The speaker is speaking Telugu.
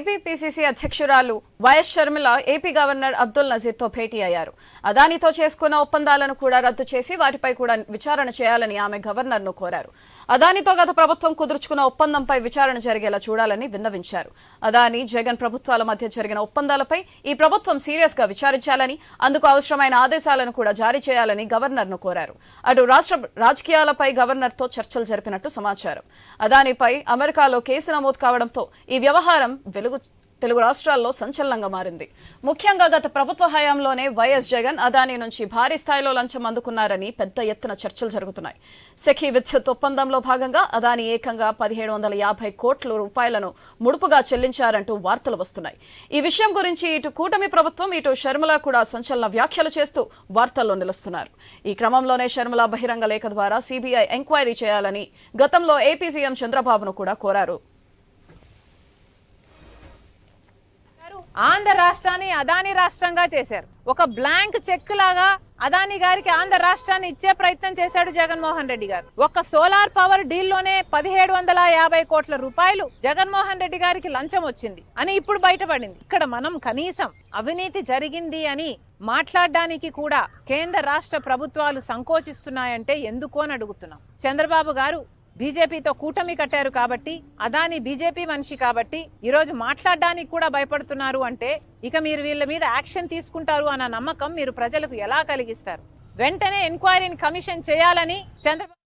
ఏపీపీసీసీ అధ్యక్షురాలు YS Sharmila AP governor Abdul నజీర్తో భేటీ అయ్యారు. అదానితో చేసుకున్న ఒప్పందాలను కూడా రద్దు చేసి వాటిపై కూడా విచారణ చేయాలని ఆమె గవర్నర్ను కోరారు. అదానితో గత ప్రభుత్వం కుదుర్చుకున్న ఒప్పందంపై విచారణ జరిగేలా చూడాలని విన్నవించారు. అదాని జగన్ ప్రభుత్వాల మధ్య జరిగిన ఒప్పందాలపై ఈ ప్రభుత్వం సీరియస్గా విచారించాలని అందుకు అవసరమైన ఆదేశాలను కూడా జారీ చేయాలని గవర్నర్ను కోరారు. అటు రాష్ట్ర రాజకీయాలపై గవర్నర్తో చర్చలు జరిపినట్టు సమాచారం. అదానిపై అమెరికాలో కేసు నమోదు కావడంతో ఈ వ్యవహారం వెలుగు తెలుగు రాష్ట్రాల్లో సంచలనంగా మారింది. ముఖ్యంగా గత ప్రభుత్వ హయాంలోనే వైఎస్ జగన్ అదానీ నుంచి భారీ స్థాయిలో లంచం అందుకున్నారని పెద్ద ఎత్తున చర్చలు జరుగుతున్నాయి. సెఖీ విద్యుత్ ఒప్పందంలో భాగంగా అదానీ ఏకంగా పదిహేడు వందల యాభై కోట్ల రూపాయలను ముడుపుగా చెల్లించారంటూ వార్తలు వస్తున్నాయి. ఈ విషయం గురించి ఇటు కూటమి ప్రభుత్వం ఇటు షర్మిల కూడా సంచలన వ్యాఖ్యలు చేస్తూ వార్తల్లో నిలుస్తున్నారు. ఈ క్రమంలోనే షర్మిల బహిరంగ లేఖ ద్వారా సిబిఐ ఎంక్వైరీ చేయాలని గతంలో ఏపీ సీఎం చంద్రబాబును కూడా కోరారు. ఆంధ్ర రాష్ట్రాన్ని అదాని రాష్ట్రంగా చేశారు. ఒక బ్లాంక్ చెక్ లాగా అదాని గారికి ఆంధ్ర రాష్ట్రాన్ని ఇచ్చే ప్రయత్నం చేశాడు జగన్మోహన్ రెడ్డి గారు. ఒక సోలార్ పవర్ డీల్లోనే పదిహేడు వందల యాభై కోట్ల రూపాయలు జగన్మోహన్ రెడ్డి గారికి లంచం వచ్చింది అని ఇప్పుడు బయటపడింది. ఇక్కడ మనం కనీసం అవినీతి జరిగింది అని మాట్లాడడానికి కూడా కేంద్ర రాష్ట్ర ప్రభుత్వాలు సంకోచిస్తున్నాయంటే ఎందుకు అని అడుగుతున్నాం. చంద్రబాబు గారు బీజేపీతో కూటమి కట్టారు కాబట్టి అదాని బీజేపీ మనిషి కాబట్టి ఈరోజు మాట్లాడడానికి కూడా భయపడుతున్నారు అంటే ఇక మీరు వీళ్ళ మీద యాక్షన్ తీసుకుంటారు అన్న నమ్మకం మీరు ప్రజలకు ఎలా కలిగిస్తారు? వెంటనే ఎంక్వైరీని కమిషన్ చేయాలని చంద్రబాబు